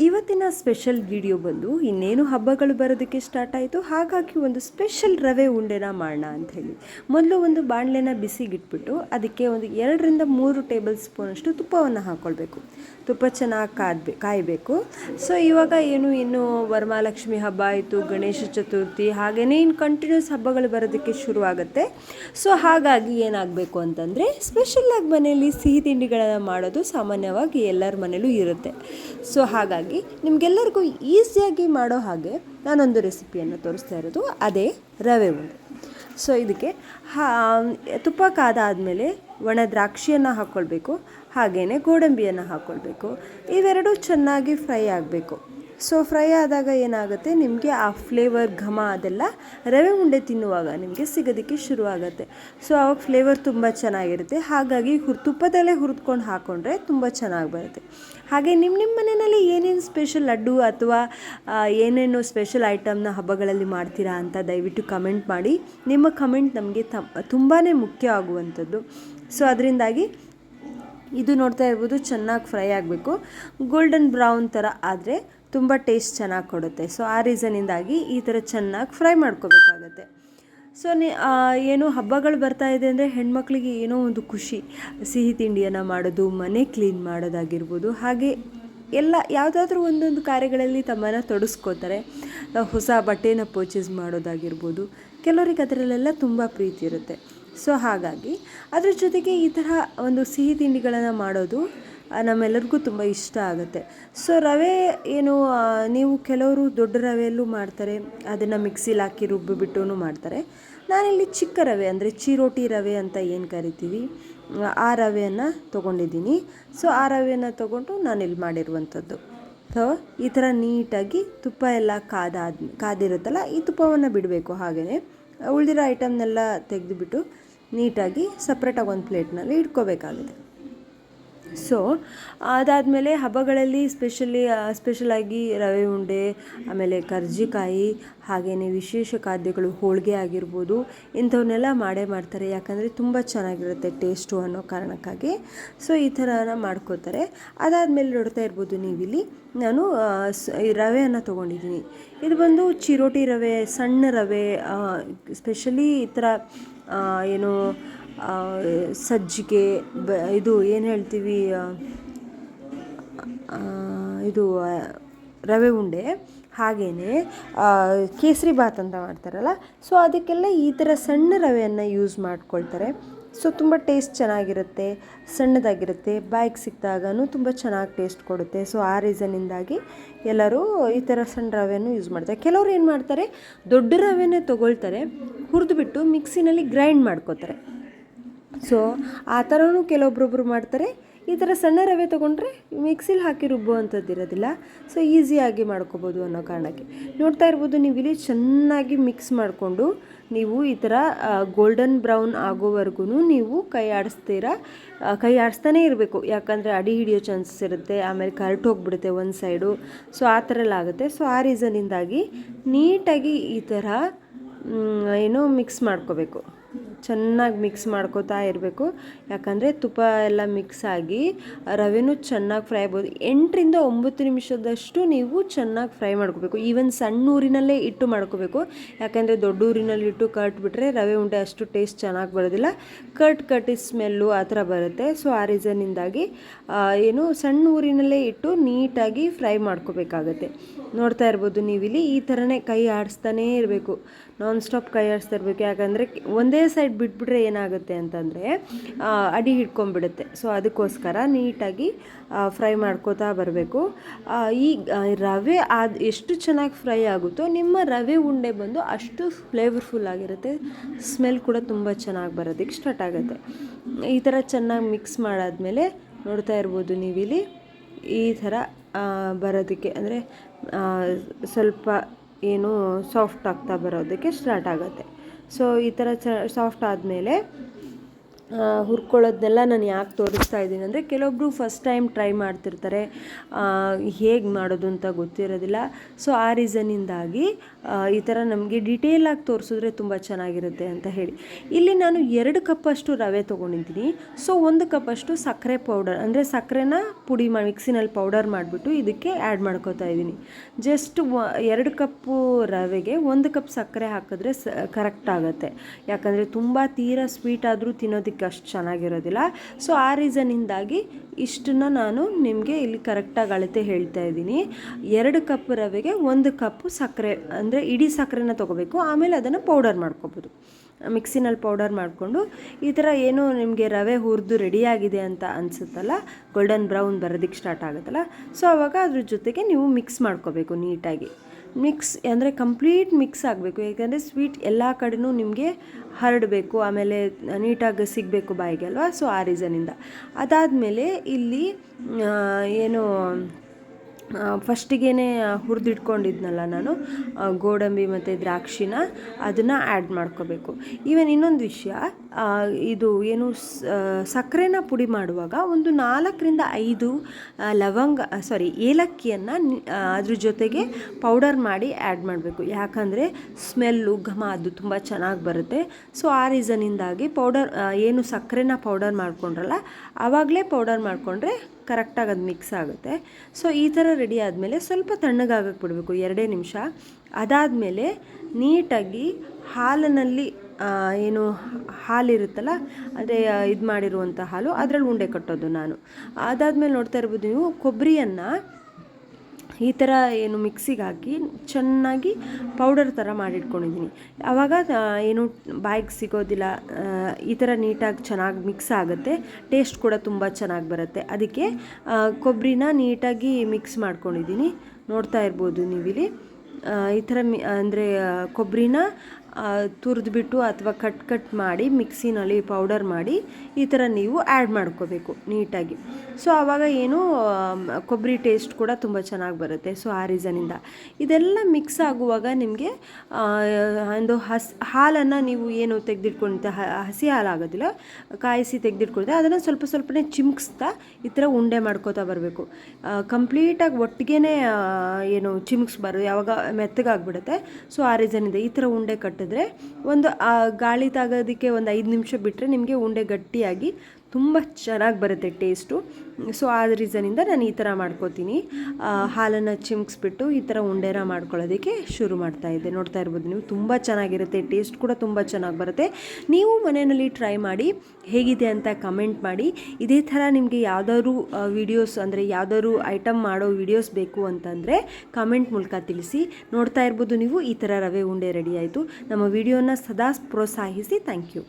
ಇವತ್ತಿನ special video ಬಂದು ಇನ್ನೇನು ಹಬ್ಬಗಳು ಬರೋದಕ್ಕೆ ಸ್ಟಾರ್ಟ್ ಆಯಿತು, ಹಾಗಾಗಿ ಒಂದು ಸ್ಪೆಷಲ್ ರವೆ ಉಂಡೆನ ಮಾಡೋಣ ಅಂತ ಹೇಳಿ. ಮೊದಲು ಒಂದು ಬಾಣಲೆನ ಬಿಸಿಗಿಟ್ಬಿಟ್ಟು ಅದಕ್ಕೆ ಒಂದು ಎರಡರಿಂದ ಮೂರು ಟೇಬಲ್ ಸ್ಪೂನಷ್ಟು ತುಪ್ಪವನ್ನು ಹಾಕ್ಕೊಳ್ಬೇಕು ತುಪ್ಪ ಚೆನ್ನಾಗಿ ಕಾದ್ಬೆ ಕಾಯಬೇಕು. ಸೊ ಇವಾಗ ಏನು, ಇನ್ನು ವರಮಹಾಲಕ್ಷ್ಮಿ ಹಬ್ಬ ಆಯಿತು, ಗಣೇಶ ಚತುರ್ಥಿ ಹಾಗೆಯೇ ಇನ್ನು ಕಂಟಿನ್ಯೂಸ್ ಹಬ್ಬಗಳು ಬರೋದಕ್ಕೆ ಶುರುವಾಗುತ್ತೆ. ಸೊ ಹಾಗಾಗಿ ಏನಾಗಬೇಕು ಅಂತಂದರೆ ಸ್ಪೆಷಲ್ಲಾಗಿ ಮನೆಯಲ್ಲಿ ಸಿಹಿ ತಿಂಡಿಗಳನ್ನು ಮಾಡೋದು ಸಾಮಾನ್ಯವಾಗಿ ಎಲ್ಲರ ಮನೇಲೂ ಇರುತ್ತೆ. ಸೊ ಹಾಗಾಗಿ ನಿಮಗೆಲ್ಲರಿಗೂ ಈಸಿಯಾಗಿ ಮಾಡೋ ಹಾಗೆ ನಾನೊಂದು ರೆಸಿಪಿಯನ್ನು ತೋರಿಸ್ತಾ ಇರೋದು. ಅದೇ ರವೆ ಉಂಡೆ. ಸೊ ಇದಕ್ಕೆ ತುಪ್ಪ ಕಾದಾದಮೇಲೆ ಒಣ ದ್ರಾಕ್ಷಿಯನ್ನು ಹಾಕ್ಕೊಳ್ಬೇಕು ಹಾಗೆಯೇ ಗೋಡಂಬಿಯನ್ನು ಹಾಕ್ಕೊಳ್ಬೇಕು. ಇವೆರಡೂ ಚೆನ್ನಾಗಿ ಫ್ರೈ ಆಗಬೇಕು. ಸೊ ಫ್ರೈ ಆದಾಗ ಏನಾಗುತ್ತೆ? ನಿಮಗೆ ಆ ಫ್ಲೇವರ್ ಘಮ ಅದೆಲ್ಲ ರವೆ ಉಂಡೆ ತಿನ್ನುವಾಗ ನಿಮಗೆ ಸಿಗೋದಕ್ಕೆ ಶುರುವಾಗುತ್ತೆ. ಸೊ ಆವಾಗ ಫ್ಲೇವರ್ ತುಂಬ ಚೆನ್ನಾಗಿರುತ್ತೆ. ಹಾಗಾಗಿ ಹುರ್, ತುಪ್ಪದಲ್ಲೇ ಹುರಿದ್ಕೊಂಡು ಹಾಕ್ಕೊಂಡ್ರೆ ತುಂಬ ಚೆನ್ನಾಗಿ ಬರುತ್ತೆ. ಹಾಗೆ ನಿಮ್ಮ ನಿಮ್ಮ ಮನೆಯಲ್ಲಿ ಏನೇನು ಸ್ಪೆಷಲ್ ಲಡ್ಡು ಅಥವಾ ಏನೇನು ಸ್ಪೆಷಲ್ ಐಟಮ್ನ ಹಬ್ಬಗಳಲ್ಲಿ ಮಾಡ್ತೀರಾ ಅಂತ ದಯವಿಟ್ಟು ಕಮೆಂಟ್ ಮಾಡಿ. ನಿಮ್ಮ ಕಮೆಂಟ್ ನಮಗೆ ತುಂಬಾ ಮುಖ್ಯ ಆಗುವಂಥದ್ದು. ಸೊ ಅದರಿಂದಾಗಿ ಇದು ನೋಡ್ತಾ ಇರ್ಬೋದು, ಚೆನ್ನಾಗಿ ಫ್ರೈ ಆಗಬೇಕು. ಗೋಲ್ಡನ್ ಬ್ರೌನ್ ಥರ ಆದರೆ ತುಂಬ ಟೇಸ್ಟ್ ಚೆನ್ನಾಗಿ ಕೊಡುತ್ತೆ. ಸೊ ಆ ರೀಸನಿಂದಾಗಿ ಈ ಥರ ಚೆನ್ನಾಗಿ ಫ್ರೈ ಮಾಡ್ಕೋಬೇಕಾಗತ್ತೆ. ಸೊ ಏನು ಹಬ್ಬಗಳು ಬರ್ತಾ ಇದೆ ಅಂದರೆ ಹೆಣ್ಮಕ್ಳಿಗೆ ಏನೋ ಒಂದು ಖುಷಿ. ಸಿಹಿ ತಿಂಡಿಯನ್ನು ಮಾಡೋದು, ಮನೆ ಕ್ಲೀನ್ ಮಾಡೋದಾಗಿರ್ಬೋದು. ಹಾಗೆ ಎಲ್ಲ ಯಾವುದಾದ್ರೂ ಒಂದೊಂದು ಕಾರ್ಯಗಳಲ್ಲಿ ತಮ್ಮನ್ನು ತೊಡಸ್ಕೋತಾರೆ. ಹೊಸ ಬಟ್ಟೆನ ಪರ್ಚೇಸ್ ಮಾಡೋದಾಗಿರ್ಬೋದು. ಕೆಲವರಿಗೆ ಅದರಲ್ಲೆಲ್ಲ ತುಂಬ ಪ್ರೀತಿ ಇರುತ್ತೆ. ಸೊ ಹಾಗಾಗಿ ಅದ್ರ ಜೊತೆಗೆ ಈ ಥರ ಒಂದು ಸಿಹಿ ತಿಂಡಿಗಳನ್ನು ಮಾಡೋದು ನಮ್ಮೆಲ್ಲರಿಗೂ ತುಂಬ ಇಷ್ಟ ಆಗುತ್ತೆ. ಸೊ ರವೆ ಏನು ನೀವು ಕೆಲವರು ದೊಡ್ಡ ರವೆಯಲ್ಲೂ ಮಾಡ್ತಾರೆ, ಅದನ್ನು ಮಿಕ್ಸಿಲಿ ಹಾಕಿ ರುಬ್ಬಿಬಿಟ್ಟು ಮಾಡ್ತಾರೆ. ನಾನಿಲ್ಲಿ ಚಿಕ್ಕ ರವೆ, ಅಂದರೆ ಚಿರೋಟಿ ರವೆ ಅಂತ ಏನು ಕರಿತೀವಿ, ಆ ರವೆಯನ್ನು ತೊಗೊಂಡಿದ್ದೀನಿ. ಸೊ ಆ ರವೆಯನ್ನು ತೊಗೊಂಡು ನಾನಿಲ್ಲಿ ಮಾಡಿರುವಂಥದ್ದು. ಸೊ ಈ ಥರ ನೀಟಾಗಿ ತುಪ್ಪ ಎಲ್ಲ ಕಾದಾದ, ಕಾದಿರುತ್ತಲ್ಲ, ಈ ತುಪ್ಪವನ್ನು ಬಿಡಬೇಕು ಹಾಗೆಯೇ ಉಳಿದಿರೋ ಐಟಮ್ನೆಲ್ಲ ತೆಗೆದುಬಿಟ್ಟು ನೀಟಾಗಿ ಸಪ್ರೇಟಾಗಿ ಒಂದು ಪ್ಲೇಟ್ನಲ್ಲಿ ಇಟ್ಕೋಬೇಕಾಗುತ್ತೆ. ಸೊ ಅದಾದಮೇಲೆ ಹಬ್ಬಗಳಲ್ಲಿ ಸ್ಪೆಷಲಿ ಸ್ಪೆಷಲಾಗಿ ರವೆ ಉಂಡೆ, ಆಮೇಲೆ ಕರ್ಜಿಕಾಯಿ ಹಾಗೆಯೇ ವಿಶೇಷ ಖಾದ್ಯಗಳು ಹೋಳಿಗೆ ಆಗಿರ್ಬೋದು, ಇಂಥವನ್ನೆಲ್ಲ ಮಾಡೇ ಮಾಡ್ತಾರೆ. ಯಾಕಂದರೆ ತುಂಬ ಚೆನ್ನಾಗಿರುತ್ತೆ ಟೇಸ್ಟು ಅನ್ನೋ ಕಾರಣಕ್ಕಾಗಿ. ಸೊ ಈ ಥರನ ಮಾಡ್ಕೋತಾರೆ. ಅದಾದಮೇಲೆ ನೋಡ್ತಾ ಇರ್ಬೋದು ನೀವಿಲ್ಲಿ, ನಾನು ರವೆಯನ್ನು ತೊಗೊಂಡಿದ್ದೀನಿ. ಇದು ಬಂದು ಚಿರೋಟಿ ರವೆ, ಸಣ್ಣ ರವೆ ಸ್ಪೆಷಲಿ ಈ ಥರ ಏನು ಸಜ್ಜಿಗೆ ಬ, ಇದು ಏನು ಹೇಳ್ತೀವಿ ಇದು ರವೆ ಉಂಡೆ ಹಾಗೇ ಕೇಸರಿ ಬಾತ್ ಅಂತ ಮಾಡ್ತಾರಲ್ಲ, ಸೊ ಅದಕ್ಕೆಲ್ಲ ಈ ಥರ ಸಣ್ಣ ರವೆಯನ್ನು ಯೂಸ್ ಮಾಡ್ಕೊಳ್ತಾರೆ. ಸೊ ತುಂಬ ಟೇಸ್ಟ್ ಚೆನ್ನಾಗಿರುತ್ತೆ, ಸಣ್ಣದಾಗಿರುತ್ತೆ, ಬಾಯಿಗೆ ಸಿಕ್ಕಿದಾಗೂ ತುಂಬ ಚೆನ್ನಾಗಿ ಟೇಸ್ಟ್ ಕೊಡುತ್ತೆ. ಸೊ ಆ ರೀಸನ್ನಿಂದಾಗಿ ಎಲ್ಲರೂ ಈ ಥರ ಸಣ್ಣ ರವೆಯನ್ನು ಯೂಸ್ ಮಾಡ್ತಾರೆ. ಕೆಲವರು ಏನು ಮಾಡ್ತಾರೆ, ದೊಡ್ಡ ರವೆನೇ ತೊಗೊಳ್ತಾರೆ, ಹುರಿದ್ಬಿಟ್ಟು ಮಿಕ್ಸಿನಲ್ಲಿ ಗ್ರೈಂಡ್ ಮಾಡ್ಕೋತಾರೆ. ಸೊ ಆ ಥರನೂ ಕೆಲವೊಬ್ರೊಬ್ರು ಮಾಡ್ತಾರೆ. ಈ ಥರ ಸಣ್ಣ ರವೆ ತೊಗೊಂಡ್ರೆ ಮಿಕ್ಸಿಲಿ ಹಾಕಿ ರುಬ್ಬುವಂಥದ್ದು ಇರೋದಿಲ್ಲ. ಸೊ ಈಸಿಯಾಗಿ ಮಾಡ್ಕೋಬೋದು ಅನ್ನೋ ಕಾರಣಕ್ಕೆ. ನೋಡ್ತಾ ಇರ್ಬೋದು, ನೀವು ಇಲ್ಲಿ ಚೆನ್ನಾಗಿ ಮಿಕ್ಸ್ ಮಾಡಿಕೊಂಡು ನೀವು ಈ ಥರ ಗೋಲ್ಡನ್ ಬ್ರೌನ್ ಆಗೋವರೆಗೂ ನೀವು ಕೈ ಆಡಿಸ್ತೀರಾ? ಕೈ ಆಡಿಸ್ತಾನೆ ಇರಬೇಕು. ಯಾಕಂದರೆ ಅಡಿ ಹಿಡಿಯೋ ಚಾನ್ಸಸ್ ಇರುತ್ತೆ, ಆಮೇಲೆ ಕರ್ಟ್ ಹೋಗಿಬಿಡುತ್ತೆ ಒಂದು ಸೈಡು ಸೊ ಆ ಥರ ಎಲ್ಲ ಆಗುತ್ತೆ. ಸೊ ಆ ರೀಸನಿಂದಾಗಿ ನೀಟಾಗಿ ಈ ಥರ ಏನು ಮಿಕ್ಸ್ ಮಾಡ್ಕೋಬೇಕು. ಚೆನ್ನಾಗಿ ಮಿಕ್ಸ್ ಮಾಡ್ಕೋತಾ ಇರಬೇಕು. ಯಾಕಂದರೆ ತುಪ್ಪ ಎಲ್ಲ ಮಿಕ್ಸ್ ಆಗಿ ರವೆನೂ ಚೆನ್ನಾಗಿ ಫ್ರೈ ಆಗ್ಬೋದು. ಎಂಟರಿಂದ ಒಂಬತ್ತು ನಿಮಿಷದಷ್ಟು ನೀವು ಚೆನ್ನಾಗಿ ಫ್ರೈ ಮಾಡ್ಕೋಬೇಕು. ಈವನ್ ಸಣ್ಣ ಊರಿನಲ್ಲೇ ಇಟ್ಟು ಮಾಡ್ಕೋಬೇಕು. ಯಾಕಂದರೆ ದೊಡ್ಡ ಊರಿನಲ್ಲಿ ಇಟ್ಟು ಕಟ್ಬಿಟ್ರೆ ರವೆ ಉಂಡೆ ಅಷ್ಟು ಟೇಸ್ಟ್ ಚೆನ್ನಾಗಿ ಬರೋದಿಲ್ಲ. ಕಟ್ ಕಟ್ಟಿ ಸ್ಮೆಲ್ಲು ಆ ಥರ ಬರುತ್ತೆ. ಸೊ, ಆ ರೀಸನ್ನಿಂದಾಗಿ ಏನು ಸಣ್ಣ ಊರಿನಲ್ಲೇ ಇಟ್ಟು ನೀಟಾಗಿ ಫ್ರೈ ಮಾಡ್ಕೋಬೇಕಾಗತ್ತೆ. ನೋಡ್ತಾ ಇರ್ಬೋದು ನೀವಿಲ್ಲಿ. ಈ ಥರನೇ ಕೈ ಆಡಿಸ್ತಾನೇ ಇರಬೇಕು. ನಾನ್ ಸ್ಟಾಪ್ ಕೈ ಯಾಕಂದರೆ ಒಂದೇ ಸೈಡ್ ಬಿಟ್ಬಿಟ್ರೆ ಏನಾಗುತ್ತೆ ಅಂತಂದರೆ ಅಡಿ ಹಿಡ್ಕೊಂಡ್ಬಿಡುತ್ತೆ. ಸೊ ಅದಕ್ಕೋಸ್ಕರ ನೀಟಾಗಿ ಫ್ರೈ ಮಾಡ್ಕೋತಾ ಬರಬೇಕು. ಈ ರವೆ ಅದು ಎಷ್ಟು ಚೆನ್ನಾಗಿ ಫ್ರೈ ಆಗುತ್ತೋ, ನಿಮ್ಮ ರವೆ ಉಂಡೆ ಬಂದು ಅಷ್ಟು ಫ್ಲೇವರ್ಫುಲ್ ಆಗಿರುತ್ತೆ. ಸ್ಮೆಲ್ ಕೂಡ ತುಂಬ ಚೆನ್ನಾಗಿ ಬರೋದಕ್ಕೆ ಸ್ಟಾರ್ಟ್ ಆಗುತ್ತೆ. ಈ ಥರ ಚೆನ್ನಾಗಿ ಮಿಕ್ಸ್ ಮಾಡಾದಮೇಲೆ ನೋಡ್ತಾ ಇರ್ಬೋದು ನೀವಿಲ್ಲಿ ಈ ಥರ ಬರೋದಕ್ಕೆ. ಅಂದರೆ ಸ್ವಲ್ಪ ಏನು ಸಾಫ್ಟ್ ಆಗ್ತಾ ಬರೋದಕ್ಕೆ ಸ್ಟಾರ್ಟ್ ಆಗುತ್ತೆ. ಸೊ ಈ ಥರ ಚ ಸಾಫ್ಟ್ ಆದಮೇಲೆ ಹುರ್ಕೊಳ್ಳೋದನ್ನೆಲ್ಲ ನಾನು ಯಾಕೆ ತೋರಿಸ್ತಾ ಇದ್ದೀನಿ ಅಂದರೆ ಕೆಲವೊಬ್ಬರು ಫಸ್ಟ್ ಟೈಮ್ ಟ್ರೈ ಮಾಡ್ತಿರ್ತಾರೆ. ಹೇಗೆ ಮಾಡೋದು ಅಂತ ಗೊತ್ತಿರೋದಿಲ್ಲ. ಸೊ ಆ ರೀಸನ್ನಿಂದಾಗಿ ಈ ಥರ ನಮಗೆ ಡಿಟೇಲಾಗಿ ತೋರಿಸಿದ್ರೆ ತುಂಬ ಚೆನ್ನಾಗಿರುತ್ತೆ ಅಂತ ಹೇಳಿ. ಇಲ್ಲಿ ನಾನು ಎರಡು ಕಪ್ಪಷ್ಟು ರವೆ ತೊಗೊಂಡಿದ್ದೀನಿ. ಸೊ ಒಂದು ಕಪ್ಪಷ್ಟು ಸಕ್ಕರೆ ಪೌಡರ್ ಅಂದರೆ ಸಕ್ಕರೆನ ಪುಡಿ ಮಾಡಿ ಮಿಕ್ಸಿನಲ್ಲಿ ಪೌಡರ್ ಮಾಡಿಬಿಟ್ಟು ಇದಕ್ಕೆ ಆ್ಯಡ್ ಮಾಡ್ಕೋತಾ ಇದ್ದೀನಿ. ಜಸ್ಟ್ ಎರಡು ಕಪ್ಪು ರವೆಗೆ ಒಂದು ಕಪ್ ಸಕ್ಕರೆ ಹಾಕಿದ್ರೆ ಸ ಕರೆಕ್ಟ್ ಆಗುತ್ತೆ. ಯಾಕಂದರೆ ತುಂಬ ತೀರಾ ಸ್ವೀಟ್ ಆದರೂ ತಿನ್ನೋದಕ್ಕೆ ಅಷ್ಟು ಚೆನ್ನಾಗಿರೋದಿಲ್ಲ. ಸೊ ಆ ರೀಸನಿಂದಾಗಿ ಇಷ್ಟನ್ನ ನಾನು ನಿಮಗೆ ಇಲ್ಲಿ ಕರೆಕ್ಟಾಗಿ ಅಳತೆ ಹೇಳ್ತಾ ಇದ್ದೀನಿ. ಎರಡು ಕಪ್ ರವೆಗೆ ಒಂದು ಕಪ್ಪು ಸಕ್ಕರೆ, ಅಂದರೆ ಇಡೀ ಸಕ್ಕರೆನ ತೊಗೋಬೇಕು. ಆಮೇಲೆ ಅದನ್ನು ಪೌಡರ್ ಮಾಡ್ಕೋಬೋದು. ಮಿಕ್ಸಿನಲ್ಲಿ ಪೌಡರ್ ಮಾಡಿಕೊಂಡು ಈ ಥರ ಏನು ನಿಮಗೆ ರವೆ ಹುರಿದು ರೆಡಿಯಾಗಿದೆ ಅಂತ ಅನಿಸುತ್ತಲ್ಲ ಗೋಲ್ಡನ್ ಬ್ರೌನ್ ಬರೋದಕ್ಕೆ ಸ್ಟಾರ್ಟ್ ಆಗುತ್ತಲ್ಲ. ಸೊ ಆವಾಗ ಅದ್ರ ಜೊತೆಗೆ ನೀವು ಮಿಕ್ಸ್ ಮಾಡ್ಕೋಬೇಕು ನೀಟಾಗಿ. ಮಿಕ್ಸ್ ಅಂದರೆ ಕಂಪ್ಲೀಟ್ ಮಿಕ್ಸ್ ಆಗಬೇಕು. ಯಾಕಂದರೆ ಸ್ವೀಟ್ ಎಲ್ಲ ಕಡೆನೂ ನಿಮಗೆ ಹರಡಬೇಕು, ಆಮೇಲೆ ನೀಟಾಗಿ ಸಿಗಬೇಕು ಬಾಯಿಗೆ ಅಲ್ವಾ? ಸೊ ಆ ರೀಸನಿಂದ ಅದಾದಮೇಲೆ ಇಲ್ಲಿ ಏನು ಫಸ್ಟಿಗೇ ಹುರಿದಿಟ್ಕೊಂಡಿದ್ನಲ್ಲ ನಾನು ಗೋಡಂಬಿ ಮತ್ತು ದ್ರಾಕ್ಷಿನ ಅದನ್ನು ಆ್ಯಡ್ ಮಾಡ್ಕೋಬೇಕು. ಈವನ್ ಇನ್ನೊಂದು ವಿಷಯ ಇದು ಏನು ಸಕ್ಕರೆನ ಪುಡಿ ಮಾಡುವಾಗ ಒಂದು ನಾಲ್ಕರಿಂದ ಐದು ಲವಂಗ ಸಾರಿ ಏಲಕ್ಕಿಯನ್ನು ಅದ್ರ ಜೊತೆಗೆ ಪೌಡರ್ ಮಾಡಿ ಆ್ಯಡ್ ಮಾಡಬೇಕು. ಯಾಕಂದರೆ ಸ್ಮೆಲ್ಲು, ಘಮ ಅದು ತುಂಬ ಚೆನ್ನಾಗಿ ಬರುತ್ತೆ. ಸೊ ಆ ರೀಸನಿಂದಾಗಿ ಪೌಡರ್ ಏನು ಸಕ್ಕರೆನ ಪೌಡರ್ ಮಾಡ್ಕೊಂಡ್ರಲ್ಲ ಆವಾಗಲೇ ಪೌಡರ್ ಮಾಡಿಕೊಂಡ್ರೆ ಕರೆಕ್ಟಾಗಿ ಅದು ಮಿಕ್ಸ್ ಆಗುತ್ತೆ. ಸೊ, ಈ ಥರ ರೆಡಿ ಆದಮೇಲೆ ಸ್ವಲ್ಪ ತಣ್ಣಗಾಗಕ್ಕೆ ಬಿಡಬೇಕು, ಎರಡೇ ನಿಮಿಷ. ಅದಾದಮೇಲೆ ನೀಟಾಗಿ ಹಾಲಿನಲ್ಲಿ ಏನು ಹಾಲಿರುತ್ತಲ್ಲ ಅಂದರೆ ಇದು ಮಾಡಿರುವಂಥ ಹಾಲು, ಅದರಲ್ಲಿ ಉಂಡೆ ಕಟ್ಟೋದು ನಾನು. ಅದಾದಮೇಲೆ ನೋಡ್ತಾ ಇರ್ಬೋದು ನೀವು, ಕೊಬ್ಬರಿಯನ್ನು ಈ ಥರ ಏನು ಮಿಕ್ಸಿಗೆ ಹಾಕಿ ಚೆನ್ನಾಗಿ ಪೌಡರ್ ಥರ ಮಾಡಿಟ್ಕೊಂಡಿದ್ದೀನಿ. ಆವಾಗ ಏನು ಬಾಯಿಗೆ ಸಿಗೋದಿಲ್ಲ ಈ ಥರ ನೀಟಾಗಿ ಚೆನ್ನಾಗಿ ಮಿಕ್ಸ್ ಆಗುತ್ತೆ ಟೇಸ್ಟ್ ಕೂಡ ತುಂಬ ಚೆನ್ನಾಗಿ ಬರುತ್ತೆ. ಅದಕ್ಕೆ ಕೊಬ್ಬರಿನ ನೀಟಾಗಿ ಮಿಕ್ಸ್ ಮಾಡ್ಕೊಂಡಿದ್ದೀನಿ. ನೋಡ್ತಾ ಇರ್ಬೋದು ನೀವಿಲ್ಲಿ. ಈ ಥರ ಮಿ, ಅಂದರೆ ಕೊಬ್ಬರಿನ ತುರಿದ್ಬಿಟ್ಟು ಅಥವಾ ಕಟ್ ಕಟ್ ಮಾಡಿ ಮಿಕ್ಸಿನಲ್ಲಿ ಪೌಡರ್ ಮಾಡಿ ಈ ಥರ ನೀವು ಆ್ಯಡ್ ಮಾಡ್ಕೋಬೇಕು ನೀಟಾಗಿ. ಸೊ, ಆವಾಗ ಏನು ಕೊಬ್ಬರಿ ಟೇಸ್ಟ್ ಕೂಡ ತುಂಬ ಚೆನ್ನಾಗಿ ಬರುತ್ತೆ. ಸೊ, ಆ ರೀಸನಿಂದ ಇದೆಲ್ಲ ಮಿಕ್ಸ್ ಆಗುವಾಗ ನಿಮಗೆ ಒಂದು ಹಸ್, ಹಾಲನ್ನು ನೀವು ಏನು ತೆಗೆದಿಟ್ಕೊಂತ ಹಸಿ ಹಾಲಾಗೋದಿಲ್ಲ, ಕಾಯಿಸಿ ತೆಗೆದಿಟ್ಕೊಳ್ತೆ ಅದನ್ನು ಸ್ವಲ್ಪ ಸ್ವಲ್ಪನೇ ಚಿಮ್ಕಿಸ್ತಾ ಈ ಥರ ಉಂಡೆ ಮಾಡ್ಕೋತಾ ಬರಬೇಕು. ಕಂಪ್ಲೀಟಾಗಿ ಒಟ್ಟಿಗೆ ಏನು ಚಿಮ್ಕಿಸ್ಬಾರ್ದು, ಯಾವಾಗ ಮೆತ್ತಗಾಗ್ಬಿಡುತ್ತೆ. ಸೊ, ಆ ರೀಸನಿಂದ ಈ ಥರ ಉಂಡೆ ಕಟ್ಟಿದ್ರೆ ಒಂದು ಗಾಳಿ ತಾಗೋದಕ್ಕೆ ಒಂದು ಐದು ನಿಮಿಷ ಬಿಟ್ಟರೆ ನಿಮಗೆ ಉಂಡೆ ಗಟ್ಟಿಯಾಗಿ ತುಂಬ ಚೆನ್ನಾಗಿ ಬರುತ್ತೆ ಟೇಸ್ಟು. ಸೊ, ಆ ರೀಸನಿಂದ ನಾನು ಈ ಥರ ಮಾಡ್ಕೋತೀನಿ. ಹಾಲನ್ನು ಚಿಮ್ಕಿಸ್ಬಿಟ್ಟು ಈ ಥರ ಉಂಡೆನ ಮಾಡ್ಕೊಳ್ಳೋದಕ್ಕೆ ಶುರು ಮಾಡ್ತಾ ಇದ್ದೆ. ನೋಡ್ತಾ ಇರ್ಬೋದು ನೀವು, ತುಂಬ ಚೆನ್ನಾಗಿರುತ್ತೆ, ಟೇಸ್ಟ್ ಕೂಡ ತುಂಬ ಚೆನ್ನಾಗಿ ಬರುತ್ತೆ. ನೀವು ಮನೆಯಲ್ಲಿ ಟ್ರೈ ಮಾಡಿ, ಹೇಗಿದೆ ಅಂತ ಕಮೆಂಟ್ ಮಾಡಿ. ಇದೇ ಥರ ನಿಮಗೆ ಯಾವ್ದಾದ್ರು ವಿಡಿಯೋಸ್ ಅಂದರೆ ಯಾವ್ದಾದ್ರು ಐಟಮ್ ಮಾಡೋ ವೀಡಿಯೋಸ್ ಬೇಕು ಅಂತಂದರೆ ಕಮೆಂಟ್ ಮೂಲಕ ತಿಳಿಸಿ. ನೋಡ್ತಾ ಇರ್ಬೋದು ನೀವು, ಈ ಥರ ರವೆ ಉಂಡೆ ರೆಡಿ ಆಯಿತು. ನಮ್ಮ ವಿಡಿಯೋನ ಸದಾ ಪ್ರೋತ್ಸಾಹಿಸಿ. Thank you